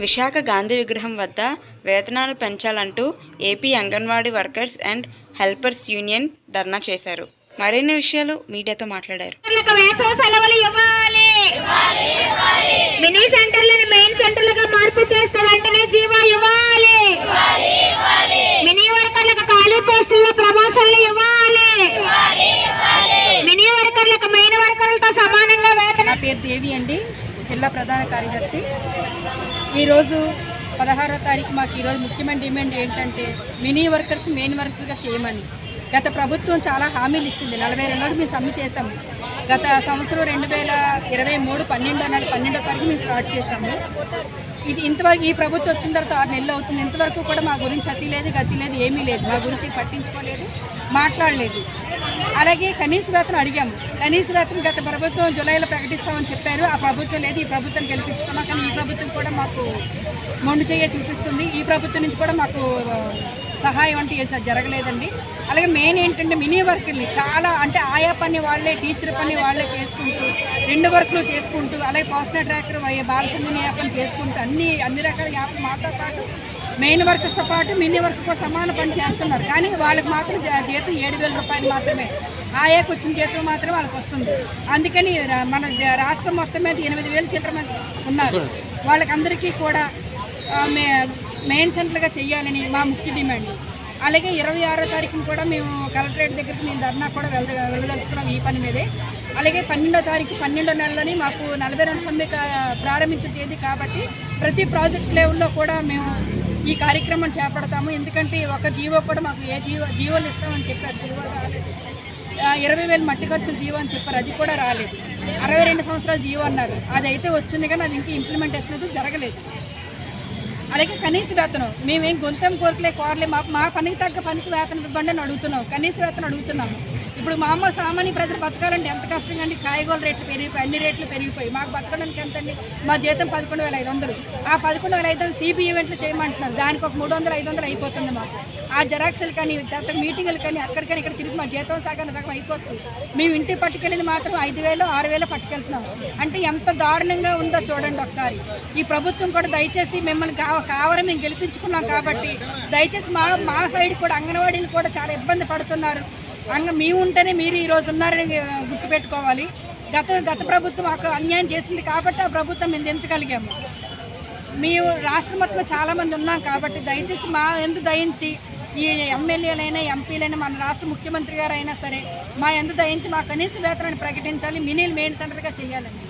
విశాఖ గాంధీ విగ్రహం వద్ద వేతనాలు పెంచాలంటూ AP anganwadi workers and helpers union dharna చేశారు. మరిన్ని విషయాలు మీడియాతో మాట్లాడారు. మినీ సెంటర్లను మెయిన్ సెంటర్లుగా మార్పు చేస్తే పేరు దేవి అండి జిల్లా ప్రధాన కార్యదర్శి. ఈరోజు పదహారో తారీఖు మాకు ఈరోజు ముఖ్యమైన డిమాండ్ ఏంటంటే మినీ వర్కర్స్ మెయిన్ వర్కర్స్గా చేయమని. గత ప్రభుత్వం చాలా హామీలు ఇచ్చింది నలభై రెండు రోజులు మేము సమ్మె చేసాము గత సంవత్సరం రెండు వేల ఇరవై మూడు పన్నెండో నెల పన్నెండో తారీఖు మేము స్టార్ట్ చేసాము ఇది ఇంతవరకు ఈ ప్రభుత్వం వచ్చిన తర్వాత ఆరు నెలలు అవుతుంది. ఇంతవరకు కూడా మా గురించి అతి లేదు గతి లేదు ఏమీ లేదు. మా గురించి పట్టించుకోలేదు మాట్లాడలేదు. అలాగే కనీస వేతనం అడిగాము. కనీస వేతనం గత ప్రభుత్వం జూలైలో ప్రకటిస్తామని చెప్పారు. ఆ ప్రభుత్వం లేదు ఈ ప్రభుత్వం గెలిపించుకున్నాం కానీ ఈ ప్రభుత్వం కూడా మాకు మొండు చేయ చూపిస్తుంది. ఈ ప్రభుత్వం నుంచి కూడా మాకు సహాయం అంటే ఏం జరగలేదండి. అలాగే మెయిన్ ఏంటంటే మినీ వర్కుల్ని చాలా అంటే ఆయా పని వాళ్ళే టీచర్ పని వాళ్ళే చేసుకుంటూ రెండు వర్క్లు చేసుకుంటూ అలాగే పోస్టల్ ట్రాకర్ బాలసందిని యాప్ని చేసుకుంటూ అన్ని అన్ని రకాల యాప్లు మాతో పాటు మెయిన్ వర్కర్స్తో పాటు మినీ వర్క్తో సమాన పని చేస్తున్నారు. కానీ వాళ్ళకి మాత్రం జీతం ఏడు వేల రూపాయలు మాత్రమే. ఆయాకు వచ్చిన జీతం మాత్రమే వాళ్ళకి వస్తుంది. అందుకని మన రాష్ట్రం మొత్తం మీద ఎనిమిది వేలు చిల్లర మంది ఉన్నారు. వాళ్ళకందరికీ కూడా మే మెయిన్ సెంటర్గా చేయాలని మా ముఖ్య డిమాండ్. అలాగే ఇరవై ఆరో తారీఖున కూడా మేము కలెక్టరేట్ దగ్గరికి మేము ధర్నా కూడా వెళ్ళ వెళ్ళదలుచుకున్నాం ఈ పని మీదే. అలాగే పన్నెండో తారీఖు పన్నెండో నెలలోని మాకు నలభై రెండు సమ్మె కా- ప్రారంభించిన తేదీ కాబట్టి ప్రతి ప్రాజెక్ట్ లెవెల్లో కూడా మేము ఈ కార్యక్రమం చేపడతాము. ఎందుకంటే ఒక జీవో కూడా మాకు ఏ జీవో జీవోలు ఇస్తామని చెప్పారు. జీవో రాలేదు. ఇరవై వేలు మట్టి ఖర్చులు జీవో అని చెప్పారు. అది కూడా రాలేదు. అరవై రెండు సంవత్సరాలు జీవో అన్నారు. అది అయితే వచ్చింది కానీ అది ఇంకా ఇంప్లిమెంటేషన్ అయితే జరగలేదు. అలాగే కనీస వేతనం. మేమేం గొంతం కోరికలే కోరలే మా మా పనికి తగ్గ పనికి వేతనం ఇవ్వండి అని అడుగుతున్నాం. కనీస వేతనం అడుగుతున్నాము. ఇప్పుడు మామూలు సామాన్య ప్రజలు బతకాలంటే ఎంత కష్టంగా అండి? కాయగూరల రేట్లు పెరిగిపోయి అన్ని రేట్లు పెరిగిపోయి. మాకు బతకడానికి ఎంత అండి మా జీతం పదకొండు వేల ఐదు వందలు. ఆ పదకొండు వేల ఐదు వందలు సిబి ఈవెంట్లు చేయమంటున్నారు. దానికి ఒక మూడు వందలు ఐదు వందలు అయిపోతుంది మాకు. ఆ జెరాక్స్లు కానీ తర్వాత మీటింగులు కానీ అక్కడికని ఇక్కడ తిరిగి మా జీతం సగం సగం అయిపోతుంది. మేము ఇంటికి పట్టుకెళ్ళింది మాత్రం ఐదు వేలు ఆరు వేలు పట్టుకెళ్తున్నాం. అంటే ఎంత దారుణంగా ఉందో చూడండి ఒకసారి. ఈ ప్రభుత్వం కూడా దయచేసి మిమ్మల్ని కావ కావాలని మేము గెలిపించుకున్నాం కాబట్టి దయచేసి మా మా సైడ్ కూడా అంగన్వాడీలు కూడా చాలా ఇబ్బంది పడుతున్నారు. అంగ మీ ఉంటేనే మీరు ఈరోజు ఉన్నారని గుర్తుపెట్టుకోవాలి. గత గత ప్రభుత్వం మాకు అన్యాయం చేసింది కాబట్టి ఆ ప్రభుత్వం మేము దించగలిగాము. మీ రాష్ట్ర మొత్తం చాలామంది ఉన్నాం కాబట్టి దయచేసి మా ఎందు దయించి ఈ ఎమ్మెల్యేలైనా ఎంపీలైనా మన రాష్ట్ర ముఖ్యమంత్రి గారు అయినా సరే మా ఎందు దయించి మా కనీస వేతనాన్ని ప్రకటించాలి. మినీ మెయిన్ సెంటర్గా చేయాలండి.